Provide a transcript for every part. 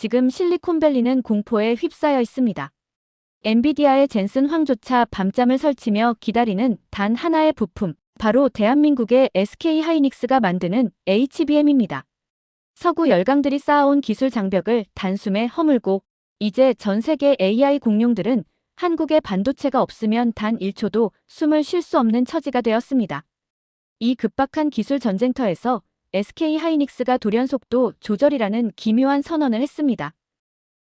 지금 실리콘밸리는 공포에 휩싸여 있습니다. 엔비디아의 젠슨 황조차 밤잠을 설치며 기다리는 단 하나의 부품, 바로 대한민국의 SK 하이닉스가 만드는 HBM입니다. 서구 열강들이 쌓아온 기술 장벽을 단숨에 허물고 이제 전 세계 AI 공룡들은 한국의 반도체가 없으면 단 1초도 숨을 쉴 수 없는 처지가 되었습니다. 이 급박한 기술 전쟁터에서 SK 하이닉스가 돌연 속도 조절이라는 기묘한 선언을 했습니다.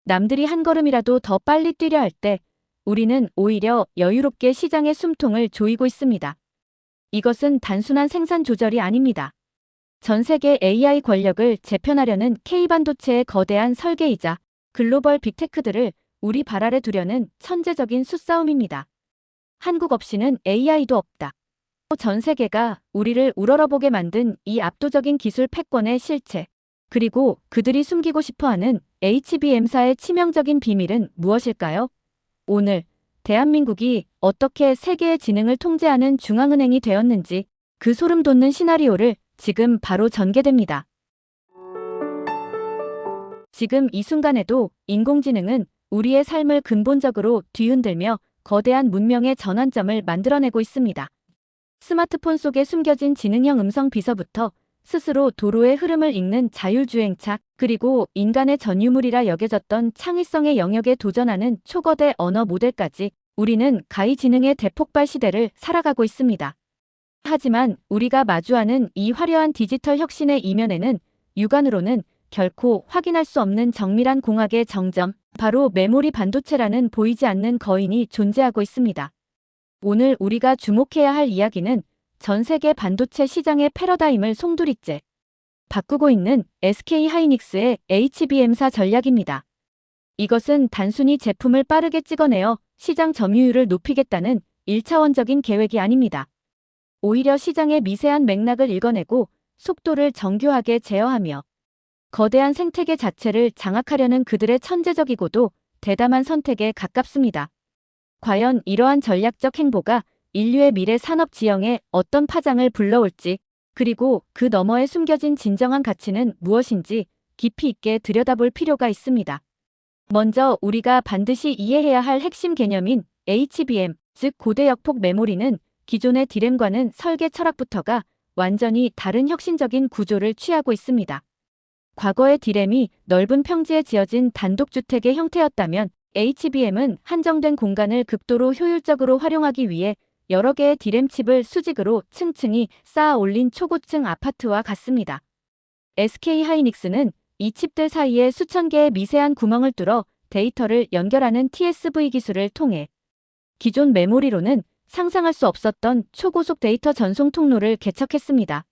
남들이 한 걸음이라도 더 빨리 뛰려 할 때 우리는 오히려 여유롭게 시장의 숨통을 조이고 있습니다. 이것은 단순한 생산 조절이 아닙니다. 전 세계 AI 권력을 재편하려는 K반도체의 거대한 설계이자 글로벌 빅테크들을 우리 발 아래 두려는 천재적인 수싸움입니다. 한국 없이는 AI도 없다. 전 세계가 우리를 우러러보게 만든 이 압도적인 기술 패권의 실체, 그리고 그들이 숨기고 싶어하는 HBM사의 치명적인 비밀은 무엇일까요? 오늘 대한민국이 어떻게 세계의 지능을 통제하는 중앙은행이 되었는지 그 소름 돋는 시나리오를 지금 바로 전개됩니다. 지금 이 순간에도 인공지능은 우리의 삶을 근본적으로 뒤흔들며 거대한 문명의 전환점을 만들어내고 있습니다. 스마트폰 속에 숨겨진 지능형 음성 비서부터 스스로 도로의 흐름을 읽는 자율주행차, 그리고 인간의 전유물이라 여겨졌던 창의성의 영역에 도전하는 초거대 언어 모델까지 우리는 가히 지능의 대폭발 시대를 살아가고 있습니다. 하지만 우리가 마주하는 이 화려한 디지털 혁신의 이면에는 육안으로는 결코 확인할 수 없는 정밀한 공학의 정점, 바로 메모리 반도체라는 보이지 않는 거인이 존재하고 있습니다. 오늘 우리가 주목해야 할 이야기는 전 세계 반도체 시장의 패러다임을 송두리째 바꾸고 있는 SK 하이닉스의 HBM사 전략입니다. 이것은 단순히 제품을 빠르게 찍어내어 시장 점유율을 높이겠다는 1차원적인 계획이 아닙니다. 오히려 시장의 미세한 맥락을 읽어내고 속도를 정교하게 제어하며 거대한 생태계 자체를 장악하려는 그들의 천재적이고도 대담한 선택에 가깝습니다. 과연 이러한 전략적 행보가 인류의 미래 산업 지형에 어떤 파장을 불러올지, 그리고 그 너머에 숨겨진 진정한 가치는 무엇인지 깊이 있게 들여다볼 필요가 있습니다. 먼저 우리가 반드시 이해해야 할 핵심 개념인 HBM, 즉 고대역폭 메모리는 기존의 디램과는 설계 철학부터가 완전히 다른 혁신적인 구조를 취하고 있습니다. 과거의 디램이 넓은 평지에 지어진 단독주택의 형태였다면 HBM은 한정된 공간을 극도로 효율적으로 활용하기 위해 여러 개의 디램 칩을 수직으로 층층이 쌓아 올린 초고층 아파트와 같습니다. SK 하이닉스는 이 칩들 사이에 수천 개의 미세한 구멍을 뚫어 데이터를 연결하는 TSV 기술을 통해 기존 메모리로는 상상할 수 없었던 초고속 데이터 전송 통로를 개척했습니다.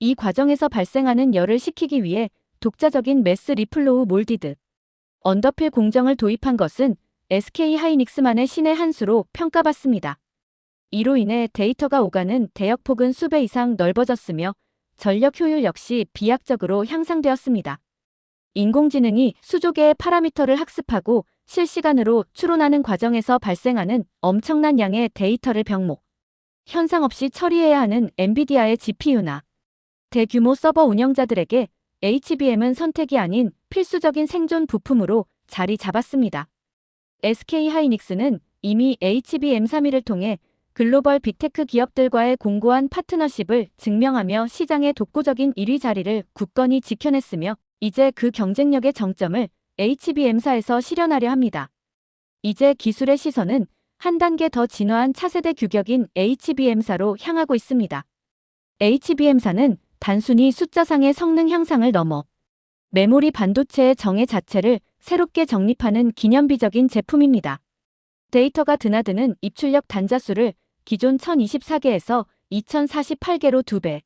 이 과정에서 발생하는 열을 식히기 위해 독자적인 매스 리플로우 몰디드 언더필 공정을 도입한 것은 SK 하이닉스만의 신의 한 수로 평가받습니다. 이로 인해 데이터가 오가는 대역폭은 수배 이상 넓어졌으며 전력 효율 역시 비약적으로 향상되었습니다. 인공지능이 수조 개의 파라미터를 학습하고 실시간으로 추론하는 과정에서 발생하는 엄청난 양의 데이터를 병목, 현상 없이 처리해야 하는 엔비디아의 GPU나 대규모 서버 운영자들에게 HBM은 선택이 아닌 필수적인 생존 부품으로 자리 잡았습니다. SK 하이닉스는 이미 HBM3를 통해 글로벌 빅테크 기업들과의 공고한 파트너십을 증명하며 시장의 독보적인 1위 자리를 굳건히 지켜냈으며 이제 그 경쟁력의 정점을 HBM사에서 실현하려 합니다. 이제 기술의 시선은 한 단계 더 진화한 차세대 규격인 HBM사로 향하고 있습니다. HBM사는 단순히 숫자상의 성능 향상을 넘어 메모리 반도체의 정의 자체를 새롭게 정립하는 기념비적인 제품입니다. 데이터가 드나드는 입출력 단자수를 기존 1024개에서 2048개로 2배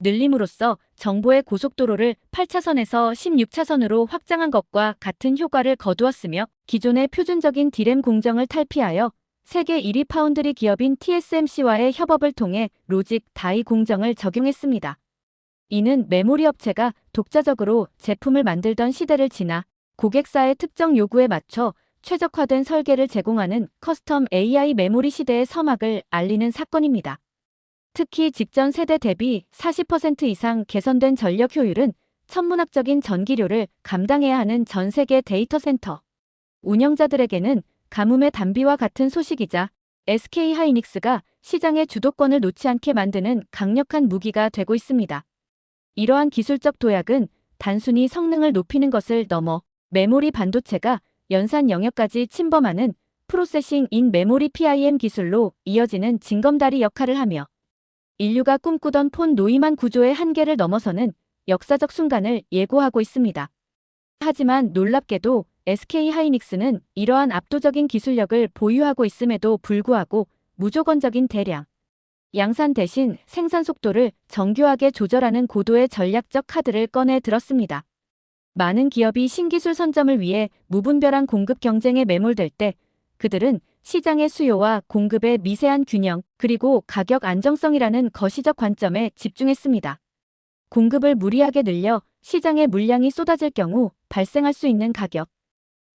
늘림으로써 정보의 고속도로를 8차선에서 16차선으로 확장한 것과 같은 효과를 거두었으며 기존의 표준적인 디램 공정을 탈피하여 세계 1위 파운드리 기업인 TSMC와의 협업을 통해 로직 다이 공정을 적용했습니다. 이는 메모리 업체가 독자적으로 제품을 만들던 시대를 지나 고객사의 특정 요구에 맞춰 최적화된 설계를 제공하는 커스텀 AI 메모리 시대의 서막을 알리는 사건입니다. 특히 직전 세대 대비 40% 이상 개선된 전력 효율은 천문학적인 전기료를 감당해야 하는 전 세계 데이터 센터. 운영자들에게는 가뭄의 단비와 같은 소식이자 SK 하이닉스가 시장의 주도권을 놓지 않게 만드는 강력한 무기가 되고 있습니다. 이러한 기술적 도약은 단순히 성능을 높이는 것을 넘어 메모리 반도체가 연산 영역까지 침범하는 프로세싱 인 메모리 PIM 기술로 이어지는 징검다리 역할을 하며 인류가 꿈꾸던 폰 노이만 구조의 한계를 넘어서는 역사적 순간을 예고하고 있습니다. 하지만 놀랍게도 SK 하이닉스는 이러한 압도적인 기술력을 보유하고 있음에도 불구하고 무조건적인 대량 양산 대신 생산 속도를 정교하게 조절하는 고도의 전략적 카드를 꺼내 들었습니다. 많은 기업이 신기술 선점을 위해 무분별한 공급 경쟁에 매몰될 때 그들은 시장의 수요와 공급의 미세한 균형 그리고 가격 안정성이라는 거시적 관점에 집중했습니다. 공급을 무리하게 늘려 시장의 물량이 쏟아질 경우 발생할 수 있는 가격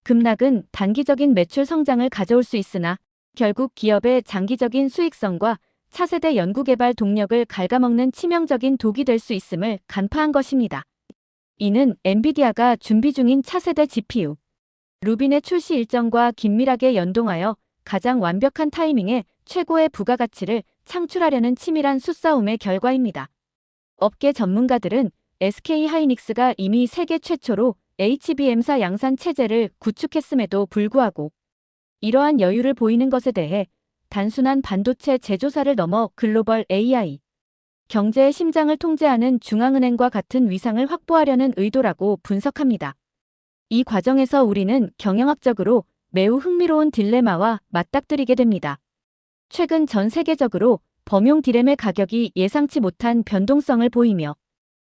급락은 단기적인 매출 성장을 가져올 수 있으나 결국 기업의 장기적인 수익성과 차세대 연구개발 동력을 갉아먹는 치명적인 독이 될 수 있음을 간파한 것입니다. 이는 엔비디아가 준비 중인 차세대 GPU 루빈의 출시 일정과 긴밀하게 연동하여 가장 완벽한 타이밍에 최고의 부가가치를 창출하려는 치밀한 수싸움의 결과입니다. 업계 전문가들은 SK 하이닉스가 이미 세계 최초로 HBM사 양산 체제를 구축했음에도 불구하고 이러한 여유를 보이는 것에 대해 단순한 반도체 제조사를 넘어 글로벌 AI 경제의 심장을 통제하는 중앙은행과 같은 위상을 확보하려는 의도라고 분석합니다. 이 과정에서 우리는 경영학적으로 매우 흥미로운 딜레마와 맞닥뜨리게 됩니다. 최근 전 세계적으로 범용 디램의 가격이 예상치 못한 변동성을 보이며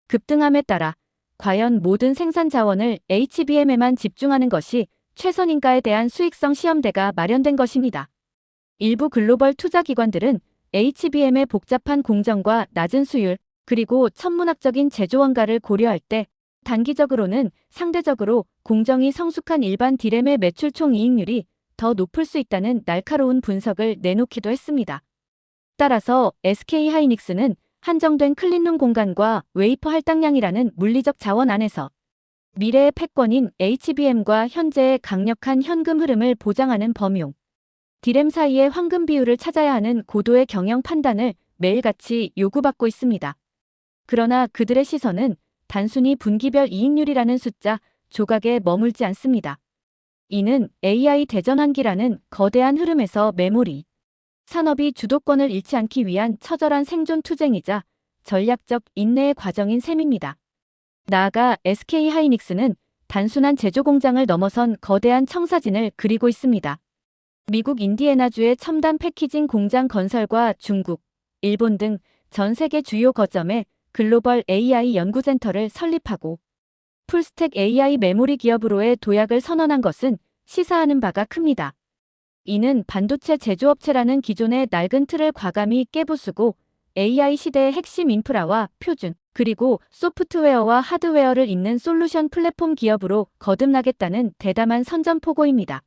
급등함에 따라 과연 모든 생산 자원을 HBM에만 집중하는 것이 최선인가에 대한 수익성 시험대가 마련된 것입니다. 일부 글로벌 투자 기관들은 HBM의 복잡한 공정과 낮은 수율, 그리고 천문학적인 제조 원가를 고려할 때 단기적으로는 상대적으로 공정이 성숙한 일반 디램의 매출 총 이익률이 더 높을 수 있다는 날카로운 분석을 내놓기도 했습니다. 따라서 SK 하이닉스는 한정된 클린룸 공간과 웨이퍼 할당량이라는 물리적 자원 안에서 미래의 패권인 HBM과 현재의 강력한 현금 흐름을 보장하는 범용, 디램 사이의 황금 비율을 찾아야 하는 고도의 경영 판단을 매일같이 요구받고 있습니다. 그러나 그들의 시선은 단순히 분기별 이익률이라는 숫자 조각에 머물지 않습니다. 이는 AI 대전환기라는 거대한 흐름에서 메모리, 산업이 주도권을 잃지 않기 위한 처절한 생존 투쟁이자 전략적 인내의 과정인 셈입니다. 나아가 SK 하이닉스는 단순한 제조 공장을 넘어선 거대한 청사진을 그리고 있습니다. 미국 인디애나주의 첨단 패키징 공장 건설과 중국, 일본 등 전 세계 주요 거점에 글로벌 AI 연구센터를 설립하고 풀스택 AI 메모리 기업으로의 도약을 선언한 것은 시사하는 바가 큽니다. 이는 반도체 제조업체라는 기존의 낡은 틀을 과감히 깨부수고 AI 시대의 핵심 인프라와 표준, 그리고 소프트웨어와 하드웨어를 잇는 솔루션 플랫폼 기업으로 거듭나겠다는 대담한 선전포고입니다.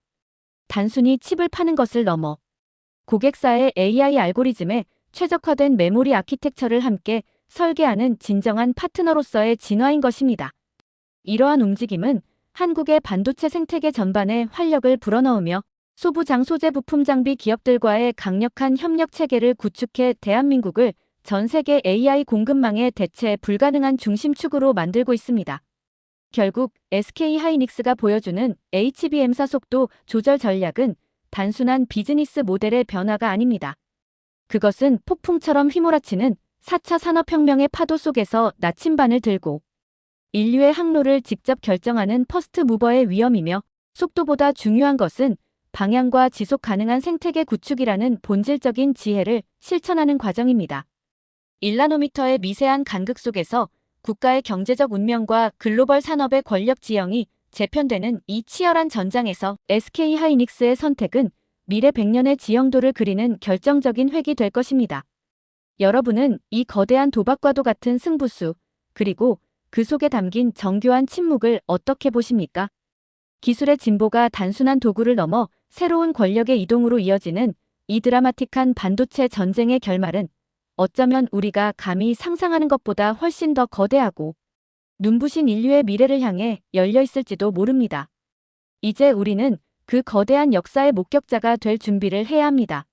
단순히 칩을 파는 것을 넘어 고객사의 AI 알고리즘에 최적화된 메모리 아키텍처를 함께 설계하는 진정한 파트너로서의 진화인 것입니다. 이러한 움직임은 한국의 반도체 생태계 전반에 활력을 불어넣으며 소부장 소재 부품 장비 기업들과의 강력한 협력 체계를 구축해 대한민국을 전 세계 AI 공급망의 대체 불가능한 중심축으로 만들고 있습니다. 결국 SK 하이닉스가 보여주는 HBM사 속도 조절 전략은 단순한 비즈니스 모델의 변화가 아닙니다. 그것은 폭풍처럼 휘몰아치는 4차 산업혁명의 파도 속에서 나침반을 들고 인류의 항로를 직접 결정하는 퍼스트 무버의 위험이며 속도보다 중요한 것은 방향과 지속 가능한 생태계 구축이라는 본질적인 지혜를 실천하는 과정입니다. 1나노미터의 미세한 간극 속에서 국가의 경제적 운명과 글로벌 산업의 권력 지형이 재편되는 이 치열한 전장에서 SK 하이닉스의 선택은 미래 100년의 지형도를 그리는 결정적인 획이 될 것입니다. 여러분은 이 거대한 도박과도 같은 승부수, 그리고 그 속에 담긴 정교한 침묵을 어떻게 보십니까? 기술의 진보가 단순한 도구를 넘어 새로운 권력의 이동으로 이어지는 이 드라마틱한 반도체 전쟁의 결말은 어쩌면 우리가 감히 상상하는 것보다 훨씬 더 거대하고 눈부신 인류의 미래를 향해 열려 있을지도 모릅니다. 이제 우리는 그 거대한 역사의 목격자가 될 준비를 해야 합니다.